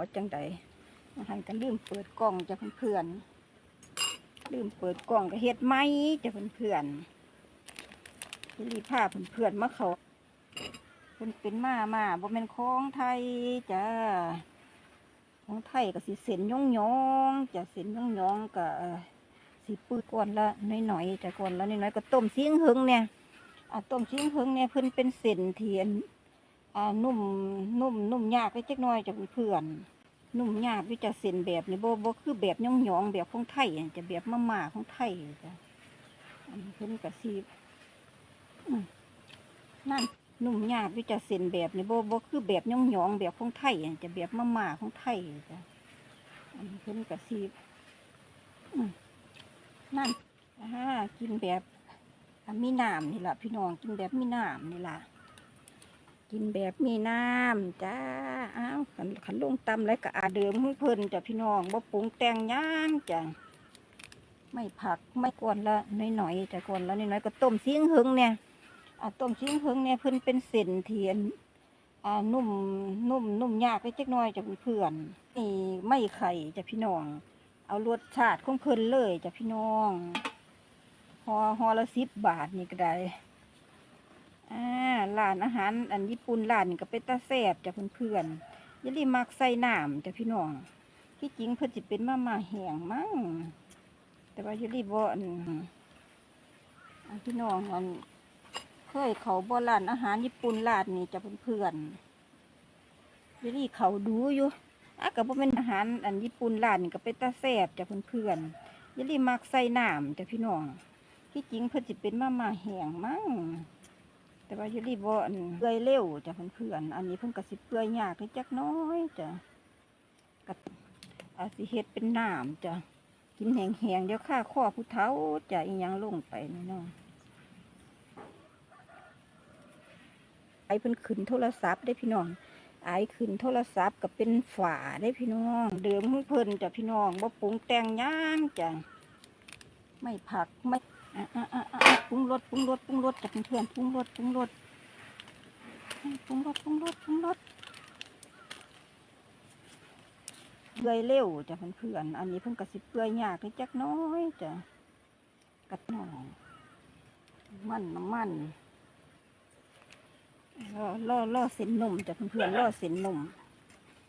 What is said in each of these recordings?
ว่าจังใดอาหารก็ลืมเปิดกล้องจะเพื่อนๆลืมเปิดกล้องก็เฮ็ดไหมจะเพื่อนๆที่รีพาเพื่อนๆมาเขาเพิ่นเป็นมามาบ่แม่นของไทยจ้าของไทยก็สิเส้นย่องยองจะเส้นย่องยองก็สิปืดก่อนละน้อยๆจะก่อนละน้อยๆก็ต้มเสียงหึงเนี่ยอะต้มเสียงหึงเนี่ยเพิ่นเป็นเส้นเทียนอ่านุ่มนุ่มนุ่มยากได้จักน่อยจากเพื่อนๆ นุ่มหยากวิจะเส้นแบบนี้บ่บ่คือแบบย่องยองแบบของไทยอะจะแบบมาม่าของไทยจ้ะอันนี้เพิ่นกระซีบนั่นนุ่มหยากวิจะเส้นแบบนี้บ่บ่คือแบบย่องยองแบบของไทยอะจะแบบมาม่าของไทยจ้ะอันนี้เพิ่นกระซีบนั่นอ่ากินแบบมีน้ำนี่ละพี่น้องกินแบบมีน้ำนี่ละ กินแบบมีน้ำจ้าอ้าวขันขันลงตำแล้วก็อาเดิมของเพิ่นจ้ะพี่น้องบ่ปรุงแต่งย่างจ้ะไม่ผักไม่กวนละน้อยๆจ้ะกวนละน้อยๆก็ต้มเสียงหึงเนี่ยอ่าต้มเสียงหึงเนี่ยเพิ่นเป็นเส้นเทียนอ่านุ่มนุ่มนุ่มยากได้จักน่อยจ้ะเพื่อนนี่ไม่ไข่จ้ะพี่น้อง เอารสชาติของเพิ่นเลยจ้ะพี่น้องห่อห่อละสิบบาทนี่ก็ได้ อ่าร้านอาหารอันญี่ปุ่นร้านนี่ก็เป็นตาแซ่บจ้ะเพื่อนๆอย่าลืมมักใส่น้ำจ้ะพี่น้องที่จริงเพิ่นสิเป็นมาม่าแห้งมั้งแต่ว่าอย่าลืมบ่อนพี่น้องอันเคยเขาบ่ร้านอาหารญี่ปุ่นร้านนี้จ้ะเพื่อนๆอย่าลืมเขาดูอยู่อะก็บ่เป็นอาหารอันญี่ปุ่นร้านนี่ก็เป็นตาแซ่บจ้ะเพื่อนๆอย่าลืมมักใส่น้ำจ้ะพี่น้องที่จริงเพิ่นสิเป็นมาม่าแห้งมั้ง แต่ว่าอยู่ดีบ่อนเปื่อยเร็วจ้ะเพื่อนๆอันนี้เพิ่นก็สิเปื่อยยากนิดจักน้อยจ้ะก็อาสิเฮ็ดเป็นน้ำจ้ะกินแหงๆเดี๋ยวข้าข้อผู้เฒ่าจะอีหยังลงไปนี่เนาะไอ้เพิ่นขึ้นโทรศัพท์ได้พี่น้องไอ้ขึ้นโทรศัพท์ก็เป็นฝาได้พี่น้อง เดิมของเพิ่นจ้ะพี่น้องบ่ปรุงแต่งย่างจ้ะไม่ผักไม่ อะอะอะอะอะปรุงรสปรุงรสปรุงรสจากเพื่อนปรุงรสปรุงรสปรุงรสปรุงรสปรุงรสเปื่อยเร็วจ้ะเพื่อนๆอันนี้เพิ่นก็สิบเปื่อยยากนิดจักน้อยจ้ะกัดหน่อยมันน้ำมันล่อล่อล่อเส้นนมจ้ะเพื่อนๆล่อเส้นนม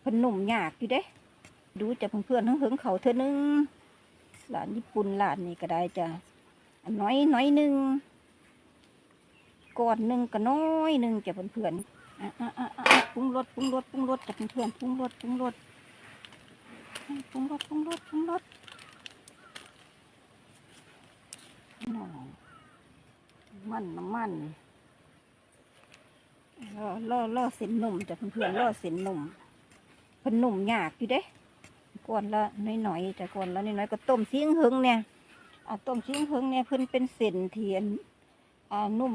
เพิ่นนุ่มยากอยู่เด้ ดูจ้ะเพื่อนๆทั้งเหิงเขาเธอนึงร้านญี่ปุ่นร้านนี้ก็ได้จ้ะ น้อยน้อยหนึ่งก่อนหนึ่งก็น้อยหนึ่งจะเพื่อนๆอะอะอะอะปรุงรสปรุงรสปรุงรสจะเพื่อนๆปรุงรสปรุงรสปรุงรสปรุงรสปรุงรสน้องมันน้ำมันล่อล่อล่อเส้นนมจะเพื่อนๆล่อเส้นนมเพิ่นนุ่มยากอยู่เด้ก่อนละน้อยๆจะก่อนละน้อยๆก็ต้มเสียงหึงเนี่ย อ่าต้มชิ้นเพิงเนี่ยเพิ่นเป็นเส้นเทียนอ่านุ่ม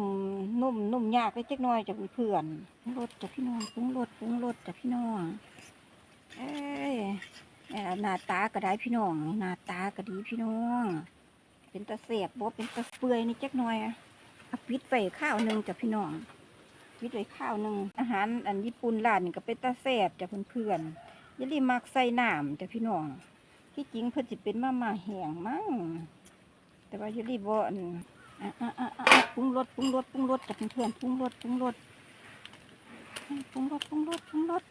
นุ่มนุ่มยากได้จักน่อยจากเพื่อนปรุงรสจากพี่น้องปรุงรสปรุงรสจากพี่น้องเอ้ยหน้าตาก็ได้พี่น้องหน้าตาก็ดีพี่น้อง เป็นตะเสียบบ่เป็นตะเปื่อยนี่จักน่อยอะเอาปิดไว้ข้าวหนึ่งจากพี่น้องปิดไว้ข้าวหนึ่งอาหารอันญี่ปุ่นร้านก็เป็นตะแซ่บจากเพื่อนๆอย่าลืมมักใส่น้ำจากพี่น้องที่จริงเพิ่นสิเป็นมาม่าแห้งมั้ง แต่ว่าอยู่ดีบ่อนอะอะอะอะปรุงรสปรุงรสปรุงรสจากเพื่อนปรุงรสปรุงรสปรุงรสปรุงรสปรุงรส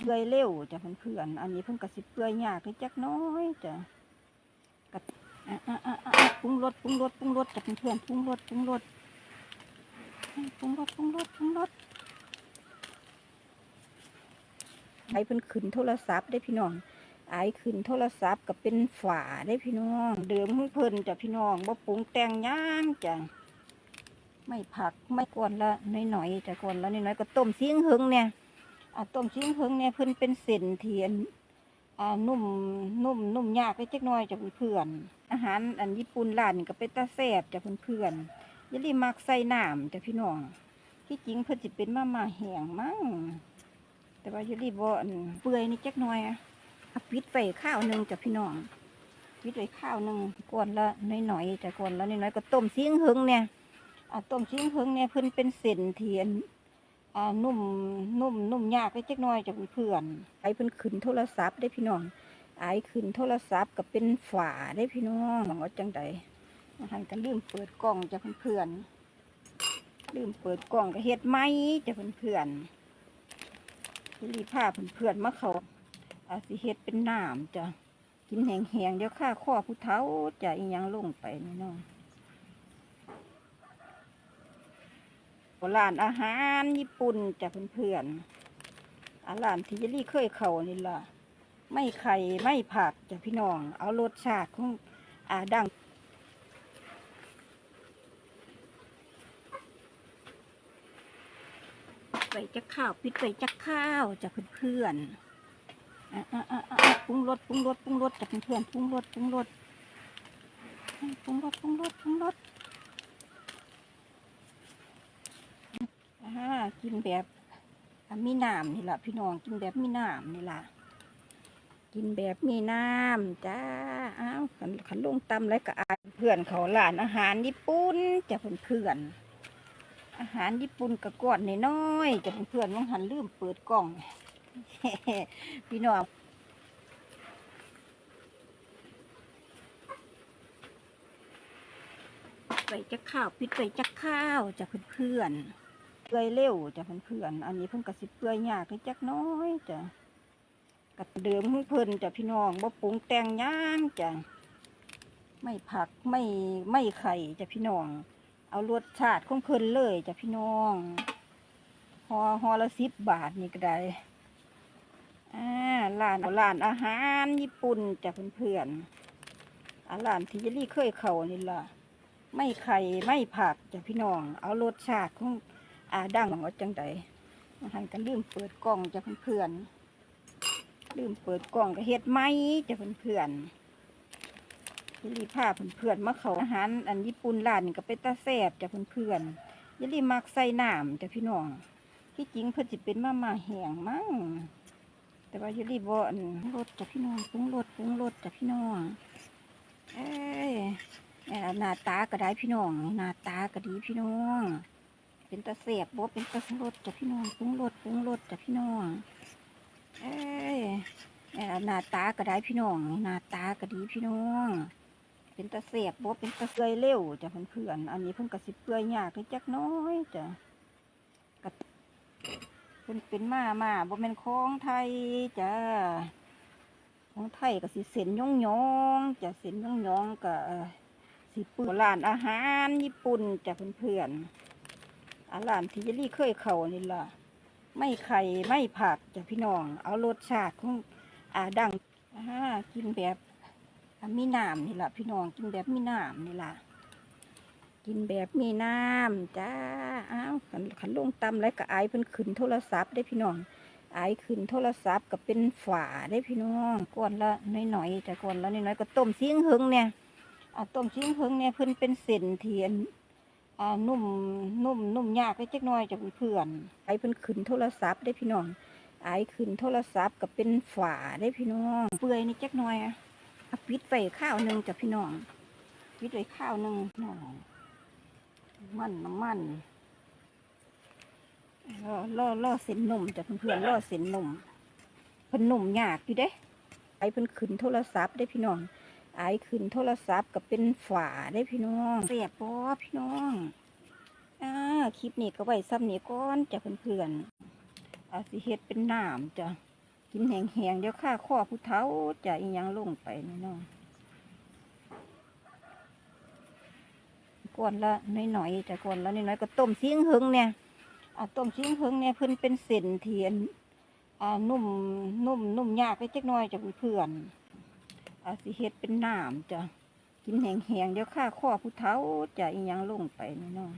เปื่อยเร็วจ้ะเพื่อนๆอันนี้เพิ่นก็สิบเปื่อยยากนิดจักน้อยจ้ะก็อะอะอะอะอะปรุงรสปรุงรสปรุงรสจากเพื่อนๆปรุงรสปรุงรสปรุงรสปรุงรสปรุงรสให้เพิ่นขึ้นโทรศัพท์ได้พี่น้อง ไอ้ขึ้นโทรศัพท์ก็เป็นฝาได้พี่น้อง เดิมของเพิ่นจ้ะพี่น้องบ่ปรุงแต่งย่างจ้ะไม่ผักไม่กวนละน้อยๆจ้ะกวนละน้อยๆก็ต้มเสีงหึงเนี่ยอ่าต้มเสีงหึงเนี่ยเพิ่นเป็นเส้นเทียนอ่านุ่มนุ่มนุ่มยากได้จักน่อยจ้ะเพื่อนอาหารอันญี่ปุ่นร้านก็เป็นตาแซ่บจ้ะเพื่อนๆอย่าลืมมักใส่น้ำจ้ะพี่น้องที่จริงเพิ่นสิเป็นมาม่าแห้งมั้งแต่ว่าอย่าลืมบ่นเปื่อยนี่จักหน่อยอะ ปิดไว้ข้าวหนึ่งจ้ะพี่น้องปิดไว้ข้าวหนึ่งก่อนละน้อยๆจ้ะก่อนละน้อยๆก็ต้มเสียงหึงเนี่ยอ่าต้มเสียงหึงเนี่ยเพิ่นเป็นเส้นเทียนอ่านุ่มนุ่มนุ่มยากได้จักน่อยจากเพื่อนไอ้เพิ่นขึ้นโทรศัพท์ได้พี่น้องไอ้ขึ้นโทรศัพท์ก็เป็นฝาได้พี่น้องว่าจังใดหันกันลืมเปิดกล้องจากเพื่อนลืมเปิดกล้องก็เฮ็ดไหมจากเพื่อนๆที่รีพาเพื่อนๆมาเขา อาสิเฮ็ดเป็นน้ำจ้ะกินแหงๆเดี๋ยวข้าข้อผู้เฒ่าจะอีหยังลงไปนี่น้องร้านอาหารญี่ปุ่นจากเพื่อนๆอาร้านที่ยลี่เคยเข้านี่ล่ะ ไม่ไข่ไม่ผักจากพี่น้อง เอารสชาติของอาดังไปจักข้าวปิดไปจักข้าวจากเพื่อนๆ ปรุงรสปรุงรสปรุงรสจากเพื่อนปรุงรสปรุงรสปรุงรสปรุงรสปรุงรสอ่ากินแบบมีน้ำนี่แหละพี่น้องกินแบบมีน้ำนี่แหละกินแบบมีน้ำจ้าอ้าวขันขันลงตำแล้วก็อายเพื่อนเขาหลานอาหารญี่ปุ่นจะเพื่อนเพื่อนอาหารญี่ปุ่นกระกอนน้อยๆจะเพื่อนเพื่อนๆมองหันลืมเปิดกล่อง พี่น้องไปจักข้าวปิดไปจักข้าวจะเพื่อนเพื่อนๆเปื่อยเร็วจะเพื่อนๆอันนี้เพิ่นก็สิเปื่อยยากให้จักน้อยจ้ะกับเดิมเพิ่นจ้ะพี่น้องบ่ปรุงแต่งย่างจ้ะไม่ผักไม่ไม่ไข่จ้ะพี่น้อง เอารสชาติของเพิ่นเลยจ้ะพี่น้อง หอหอละสิบบาทนี่ก็ได้ อ่าร้านร้านอาหารญี่ปุ่นจ้ะเพื่อนๆอาร้านที่ยลี่เคยเข้านี่ล่ะ ไม่ไข่ไม่ผักจ้ะพี่น้อง เอารสชาติของอาดังว่าจังใดหันกันลืมเปิดกล้องจะเพื่อนๆลืมเปิดกล้องก็เฮ็ดไหมจะเพื่อนๆยิรีพาเพื่อนๆมาเขาอาหารอันญี่ปุ่นร้านนี่ก็เป็นตาแซ่บจะเพื่อนๆยิรีมักใส่น้ำจ้ะพี่น้องที่จริงเพิ่นสิเป็นมาม่าแห้งมั้ง แต่ว่ายิรีบ่อันรสจ้ะพี่น้องปรุงรสปรุงรสจ้ะพี่น้อง เอ้ยแม่หน้าตาก็ได้พี่น้องหน้าตาก็ดีพี่น้อง เป็นตะเสียบบ่เป็นตะสรดจ้ะพี่น้องปรุงรสปรุงรสจ้ะพี่น้อง เอ้ยแม่หน้าตาก็ได้พี่น้องหน้าตาก็ดีพี่น้อง เป็นตะเสียบบ่เป็นตะเกยเร็วจ้ะเพื่อนๆอันนี้เพิ่นก็สิบเปื่อยยากนิดจักน้อยจ้ะก็ เพิ่นเป็นมามาบ่แม่นของไทยจ้ะของไทยก็สิเส้นยองยองจ้ะเส้นยองยองก็สิเปื่อยร้านอาหารญี่ปุ่นจ้ะเพื่อนๆอาหานที่ยลี่เคยเข้านี่ล่ะไม่ไข่ไม่ผักจ้ะพี่น้อง เอารสชาติของอาดังอ่ากินแบบมีน้ำนี่ล่ะพี่น้องกินแบบมีน้ำนี่ล่ะ กินแบบมีน้ำจ้าอ้าวขันขันลงตำแล้วก็อายเพิ่นขึ้นโทรศัพท์ได้พี่น้องอายขึ้นโทรศัพท์ก็เป็นฝาได้พี่น้องก่อนละน้อยๆจ้ะก่อนละน้อยๆก็ต้มซิ่งหึงเนี่ยอาต้มซิ่งหึงเนี่ยเพิ่นเป็นเส้นเทียนอ่านุ่มนุ่มนุ่มยากได้จักน่อยจากเพื่อนไอ้เพิ่นขึ้นโทรศัพท์ได้พี่น้องไอ้ขึ้นโทรศัพท์ก็เป็นฝาได้พี่น้องเปื่อยนี่จักน่อยอะเอาปิดไว้ข้าวหนึ่งจากพี่น้องปิดไว้ข้าวหนึ่งน้อง มันน้ำมันล่อล่อล่อเส้นนมจากเพื่อนๆล่อเส้นนมเพิ่นนุ่มยากอยู่เด้ไอเพิ่นขึ้นโทรศัพท์ได้พี่น้องไอขึ้นโทรศัพท์ก็เป็นฝาได้พี่น้องเสียบปอพี่น้องอ่าคลิปนี้ก็ไว้ซ้ำนี้ก่อนจ้ะเพื่อนๆอาสิเฮ็ดเป็นน้ำจ้ะกินแห้งๆเดี๋ยวข้าข้อผู้เฒ่าจะอีหยังลงไปนี่น้อง ก่อนละน้อยๆจ้ะก่อนละน้อยๆก็ต้มซิ่งหึงเนี่ยอ่าต้มซิ่งหึงเนี่ยเพิ่นเป็นเส้นเทียนอ่านุ่มนุ่มนุ่มยากไปจักหน่อยจ้ะเพื่อนๆอาสิเฮ็ดเป็นน้ำจ้ะกินแห้งๆเดี๋ยวข้าข้อผู้เฒ่าจะอีหยังลงไปนี่น้อง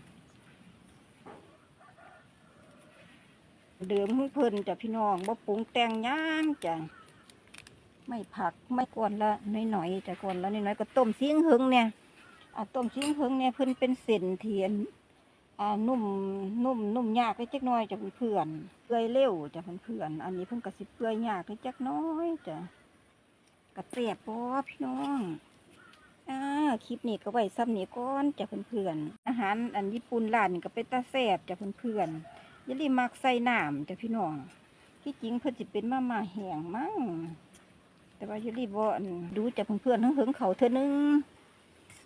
เดิมของเพิ่นจ้ะพี่น้องบ่ปรุงแต่งย่างจ้ะไม่ผักไม่ก่อนละน้อยๆจ้ะก่อนละน้อยๆก็ต้มซิ่งหึงเนี่ย อ่าต้มซิ่งหึงเนี่ยเพิ่นเป็นเส้นเทียนอ่านุ่มนุ่มนุ่มยากไปจักน่อยจะเพื่อนเปื่อยเร็วจะเพื่อนอันนี้เพิ่นก็สิเปื่อยยากไปจักน้อยจ้ะกระเตียบปอพี่น้องอ่าคลิปนี้ก็ไว้ซ้ำนี้ก่อนจะเพื่อนๆอาหารอันญี่ปุ่นร้านก็เป็นตาแซ่บจะเพื่อนๆยายลีมักใส่น้ำจะพี่น้องที่จริงเพิ่นสิเป็นมาม่าแห้งมั้งแต่ว่ายายลีบ่อนดูจากเพื่อนๆทั้งเหิงเขาเธอนึง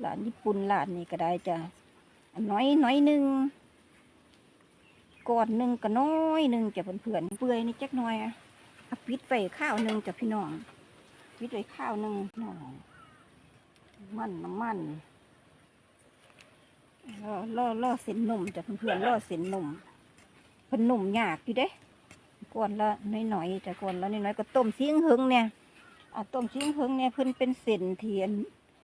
ร้านญี่ปุ่นร้านนี้ก็ได้จ้ะน้อยน้อยหนึ่งก้อนหนึ่งก็น้อยหนึ่งจะเพื่อนเปื่อยนี่จักน่อยอะเอาปิดไว้ข้าวหนึ่งจ้ะพี่น้องปิดไว้ข้าวหนึ่งน้องมันน้ำมันล่อล่อล่อเส้นนมจ้ะเพื่อนๆล่อเส้นนมเพิ่นนุ่มยากอยู่เด้ก้อนละน้อยๆแต่ก้อนละน้อยๆก็ต้มเสียงหึงเนี่ยอะต้มเสียงหึงเนี่ยเพิ่นเป็นเส้นเทียน